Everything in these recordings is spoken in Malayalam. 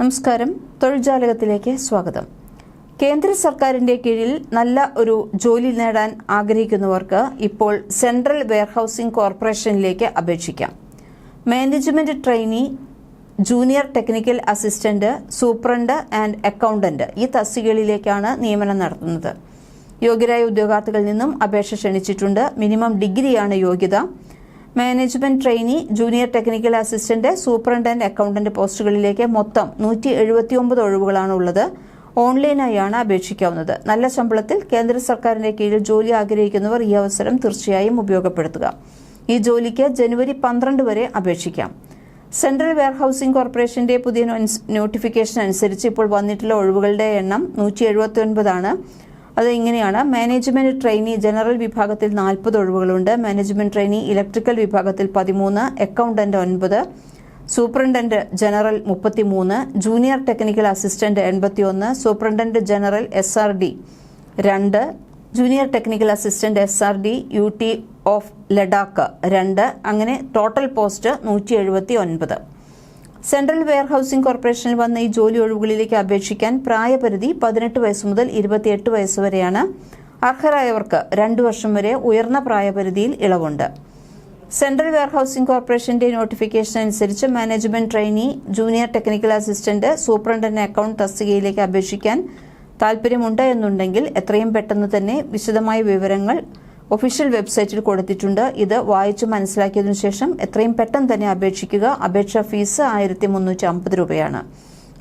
നമസ്കാരം. തൊഴിൽജാലകത്തിലേക്ക് സ്വാഗതം. കേന്ദ്ര സർക്കാരിന്റെ കീഴിൽ നല്ല ഒരു ജോലി നേടാൻ ആഗ്രഹിക്കുന്നവർക്ക് ഇപ്പോൾ സെൻട്രൽ വെയർഹൌസിംഗ് കോർപ്പറേഷനിലേക്ക് അപേക്ഷിക്കാം. Management trainee junior technical assistant superintendent and accountant ഈ തസ്തികകളിലേക്കാണ് നിയമനം നടത്തുന്നത്. യോഗ്യരായ ഉദ്യോഗാർത്ഥികളിൽ നിന്നും അപേക്ഷ ക്ഷണിച്ചിട്ടുണ്ട്. മിനിമം ഡിഗ്രിയാണ് യോഗ്യത. Management trainee junior technical assistant superintendent accountant പോസ്റ്റുകളിലേക്ക് മൊത്തം നൂറ്റി എഴുപത്തി ഒമ്പത് ഒഴിവുകളാണ് ഉള്ളത്. ഓൺലൈനായാണ് അപേക്ഷിക്കാവുന്നത്. നല്ല ശമ്പളത്തിൽ കേന്ദ്ര സർക്കാരിന്റെ കീഴിൽ ജോലി ആഗ്രഹിക്കുന്നവർ ഈ അവസരം തീർച്ചയായും ഉപയോഗപ്പെടുത്തുക. ഈ ജോലിക്ക് ജനുവരി പന്ത്രണ്ട് വരെ അപേക്ഷിക്കാം. സെൻട്രൽ വെയർഹൌസിംഗ് കോർപ്പറേഷന്റെ പുതിയ നോട്ടിഫിക്കേഷൻ അനുസരിച്ച് ഇപ്പോൾ വന്നിട്ടുള്ള ഒഴിവുകളുടെ എണ്ണം നൂറ്റി എഴുപത്തി ഒൻപതാണ് അത് ഇങ്ങനെയാണ് മാനേജ്മെന്റ് ട്രെയിനി ജനറൽ വിഭാഗത്തിൽ നാൽപ്പത് ഒഴിവുകളുണ്ട്. മാനേജ്മെന്റ് ട്രെയിനി ഇലക്ട്രിക്കൽ വിഭാഗത്തിൽ പതിമൂന്ന് അക്കൗണ്ടന്റ് ഒൻപത് സൂപ്രണ്ടന്റ് ജനറൽ മുപ്പത്തിമൂന്ന് ജൂനിയർ ടെക്നിക്കൽ അസിസ്റ്റന്റ് എൺപത്തിയൊന്ന് superintendent general S R D രണ്ട് junior technical assistant S R D U T of Ladakh രണ്ട് അങ്ങനെ ടോട്ടൽ പോസ്റ്റ് നൂറ്റി എഴുപത്തി ഒൻപത്. സെൻട്രൽ വെയർഹൌസിംഗ് കോർപ്പറേഷനിൽ വന്ന ഈ ജോലി ഒഴിവുകളിലേക്ക് അപേക്ഷിക്കാൻ പ്രായപരിധി പതിനെട്ട് വയസ്സ് മുതൽ ഇരുപത്തിയെട്ട് വയസ്സ് വരെയാണ്. അർഹരായവർക്ക് രണ്ടു വർഷം വരെ ഉയർന്ന പ്രായപരിധിയിൽ ഇളവുണ്ട്. സെൻട്രൽ വെയർഹൌസിംഗ് കോർപ്പറേഷന്റെ നോട്ടിഫിക്കേഷൻ അനുസരിച്ച് management trainee junior technical assistant superintendent account തസ്തികയിലേക്ക് അപേക്ഷിക്കാൻ താല്പര്യമുണ്ട് എന്നുണ്ടെങ്കിൽ എത്രയും പെട്ടെന്ന് തന്നെ വിശദമായ വിവരങ്ങൾ ഒഫീഷ്യൽ വെബ്സൈറ്റിൽ കൊടുത്തിട്ടുണ്ട്. ഇത് വായിച്ചു മനസ്സിലാക്കിയതിനു ശേഷം എത്രയും പെട്ടെന്ന് തന്നെ അപേക്ഷിക്കുക. അപേക്ഷാ ഫീസ് ആയിരത്തി മുന്നൂറ്റി അമ്പത് രൂപയാണ്.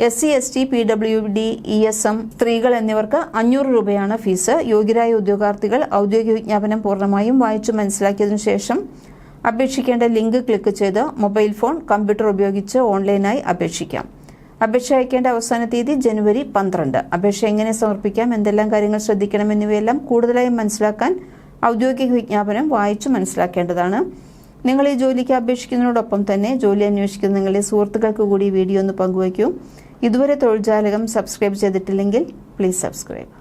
S C S T P W D E S M സ്ത്രീകൾ എന്നിവർക്ക് അഞ്ഞൂറ് രൂപയാണ് ഫീസ്. യോഗ്യരായ ഉദ്യോഗാർത്ഥികൾ ഔദ്യോഗിക വിജ്ഞാപനം പൂർണമായും വായിച്ചു മനസ്സിലാക്കിയതിനു ശേഷം അപേക്ഷിക്കേണ്ട ലിങ്ക് ക്ലിക്ക് ചെയ്ത് മൊബൈൽ ഫോൺ കമ്പ്യൂട്ടർ ഉപയോഗിച്ച് ഓൺലൈനായി അപേക്ഷിക്കാം. അപേക്ഷ അയക്കേണ്ട അവസാന തീയതി ജനുവരി പന്ത്രണ്ട്. അപേക്ഷ എങ്ങനെ സമർപ്പിക്കാം? എന്തെല്ലാം കാര്യങ്ങൾ ശ്രദ്ധിക്കണം എന്നിവയെല്ലാം കൂടുതലായും മനസ്സിലാക്കാൻ ഔദ്യോഗിക വിജ്ഞാപനം വായിച്ചു മനസ്സിലാക്കേണ്ടതാണ്. നിങ്ങൾ ഈ ജോലിക്ക് അപേക്ഷിക്കുന്നതിനോടൊപ്പം തന്നെ ജോലി അന്വേഷിക്കുന്ന നിങ്ങളുടെ സുഹൃത്തുക്കൾക്ക് കൂടി വീഡിയോ ഒന്ന് പങ്കുവയ്ക്കൂ. ഇതുവരെ തൊഴിൽ ജാലകം സബ്സ്ക്രൈബ് ചെയ്തിട്ടില്ലെങ്കിൽ പ്ലീസ് സബ്സ്ക്രൈബ്.